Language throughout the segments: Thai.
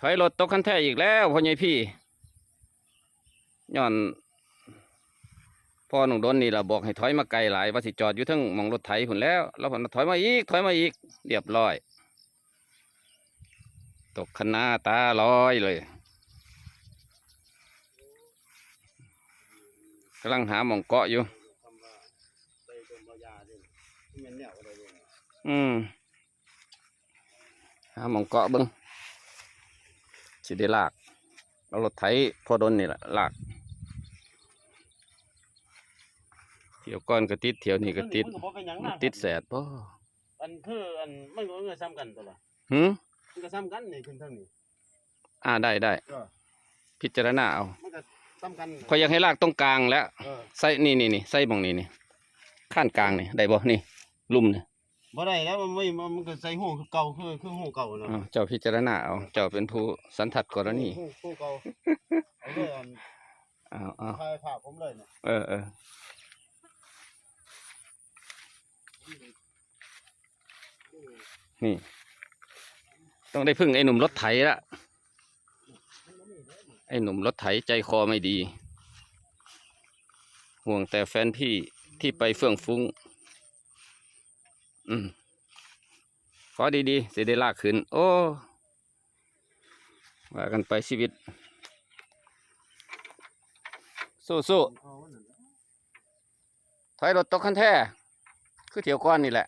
ถอยรถตกคันแท้อีกแล้วพ่อใหญ่พี่ย้อนพ่อหนุ่งดนนี่ล่ะบอกให้ถอยมาไกลหลายว่าสิจอดอยู่ทั้งมองรถไถพุ่นแล้ว แล้วผมถอยมาอีกถอยมาอีก เรียบร้อย ตกคณะตาลอยเลยกำลังหาหมองเกาะอยู่อืมหาหมองเกาะบิ้ง สิได้ลากเอารถไถพอดนนี่แหละลากเที่ยวก้อนก็ติดเที่ยวนี่ก็ติดมันก็บ่เป็นหยังมันนะติดแสดป่อันคืออันมันก็เงยซ้ำกันตัวละหืมมันก็ซ้ำกันนี่ขึ้นเท่านี้ อ่าได้ได้เออพิจารณาเอามันก็ซ้ำกันขอยอยากให้ลากตรงกลางแล้ว เออใส่นี่นี่นี่ใส่หมองนี่นี่ข้านกลางนี่ได้บ่นี่ลุ่มนี่ บ่ได้แล้วมันไม่มันก็ใส่หูคือเก่าคือคือหูเก่าเนาะอ้าวเจ้าพิจารณาเอาเจ้าเป็นผู้สันทัดกรณีหูหูเก่าเอาเลยอันอ้าวอ้าวถ่ายภาพผมเลยเนี่ยเออเออนี่ ต้องได้พึ่งไอ้หนุ่มรถไถละไอ้หนุ่มรถไถใจคอไม่ดี ห่วงแต่แฟนพี่ที่ไปเฟื่องฟุ้ง อืมขอดีๆสิได้ลากขึ้น โอ้ว่ากันไปชีวิต สู้ๆเอาอันนั้ถอยรถตกคันแท้คือเที่ยวก้อนนี่แหละ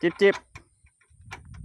จิบจิบ